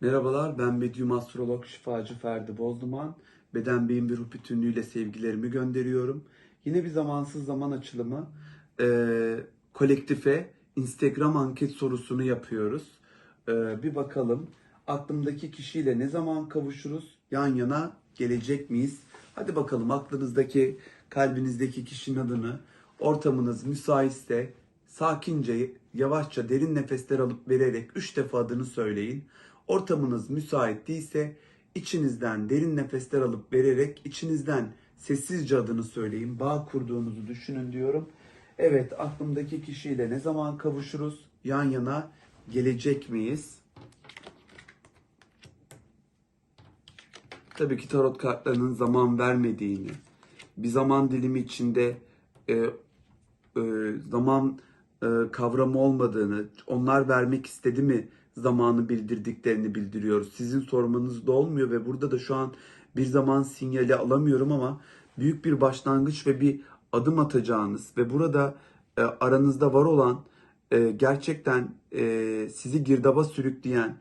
Merhabalar, ben medyum astrolog şifacı Ferdi Bozduman. Beden, beyin ve ruh bütünlüğüyle sevgilerimi gönderiyorum. Yine bir zamansız zaman açılımı eee, kolektife Instagram anket sorusunu yapıyoruz. Eee, bir bakalım aklımdaki kişiyle ne zaman kavuşuruz? Yan yana gelecek miyiz? Hadi bakalım aklınızdaki, kalbinizdeki kişinin adını, ortamınız müsaitse sakince, yavaşça derin nefesler alıp vererek 3 defa adını söyleyin. Ortamınız müsait değilse içinizden derin nefesler alıp vererek içinizden sessizce adını söyleyin. Bağ kurduğunuzu düşünün diyorum. Evet aklımdaki kişiyle ne zaman kavuşuruz? Yan yana gelecek miyiz? Tabii ki tarot kartlarının zaman vermediğini, bir zaman dilimi içinde e, e, zaman e, kavramı olmadığını, onlar vermek istedi mi zamanı bildirdiklerini bildiriyoruz. Sizin sormanız da olmuyor ve burada da şu an bir zaman sinyali alamıyorum ama büyük bir başlangıç ve bir adım atacağınız ve burada e, aranızda var olan e, gerçekten e, sizi girdaba sürükleyen,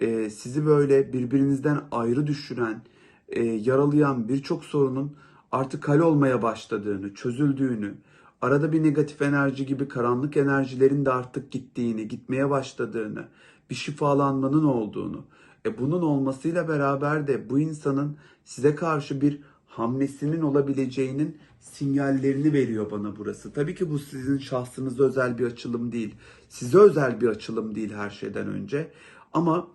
e, sizi böyle birbirinizden ayrı düşüren, e, yaralayan birçok sorunun artık hal olmaya başladığını, çözüldüğünü, arada bir negatif enerji gibi karanlık enerjilerin de artık gittiğini, gitmeye başladığını, bir şifalanmanın olduğunu, e bunun olmasıyla beraber de bu insanın size karşı bir hamlesinin olabileceğinin sinyallerini veriyor bana burası. Tabii ki bu sizin şahsınıza özel bir açılım değil. Size özel bir açılım değil her şeyden önce. Ama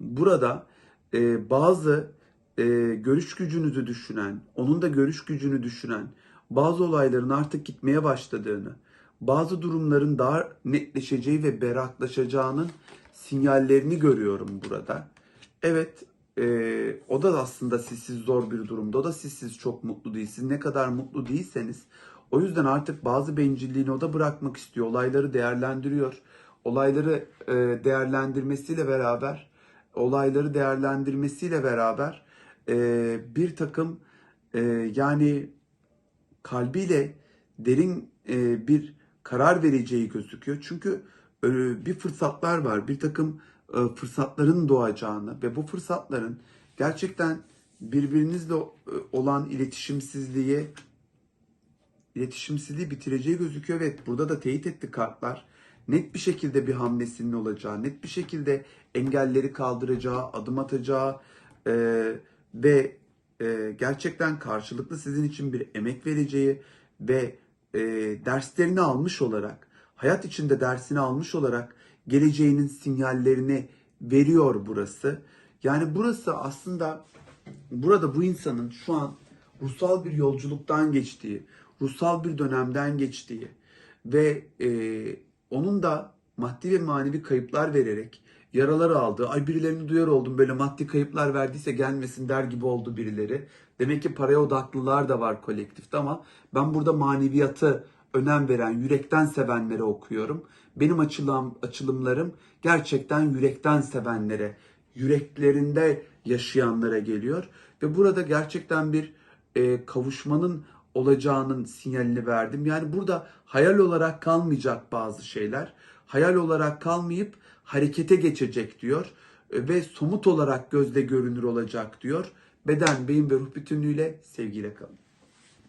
burada e, bazı e, görüş gücünüzü düşünen, onun da görüş gücünü düşünen bazı olayların artık gitmeye başladığını, bazı durumların daha netleşeceği ve berraklaşacağının sinyallerini görüyorum burada. Evet, e, o da aslında sizsiz zor bir durumda. O da sizsiz çok mutlu değil. Siz ne kadar mutlu değilseniz o yüzden artık bazı bencilliğini o da bırakmak istiyor. Olayları değerlendiriyor. Olayları e, değerlendirmesiyle beraber olayları değerlendirmesiyle beraber e, bir takım e, yani kalbiyle derin e, bir karar vereceği gözüküyor. Çünkü e, bir fırsatlar var, bir takım e, fırsatların doğacağını ve bu fırsatların gerçekten birbirinizle e, olan iletişimsizliği iletişimsizliği bitireceği gözüküyor. Evet burada da teyit etti kartlar. Net bir şekilde bir hamlesinin olacağı, net bir şekilde engelleri kaldıracağı, adım atacağı e, ve e, gerçekten karşılıklı sizin için bir emek vereceği ve e, derslerini almış olarak, hayat içinde dersini almış olarak geleceğinin sinyallerini veriyor burası. Yani burası aslında burada bu insanın şu an ruhsal bir yolculuktan geçtiği, ruhsal bir dönemden geçtiği ve e, onun da maddi ve manevi kayıplar vererek yaralar aldı. Ay birilerini duyar oldum böyle maddi kayıplar verdiyse gelmesin der gibi oldu birileri. Demek ki paraya odaklılar da var kolektifte ama ben burada maneviyatı önem veren, yürekten sevenlere okuyorum. Benim açılım, açılımlarım gerçekten yürekten sevenlere, yüreklerinde yaşayanlara geliyor. Ve burada gerçekten bir e, kavuşmanın olacağının sinyalini verdim. Yani burada hayal olarak kalmayacak bazı şeyler. Hayal olarak kalmayıp harekete geçecek diyor E, ve somut olarak gözle görünür olacak diyor. Beden, beyin ve ruh bütünlüğüyle sevgiyle kalın.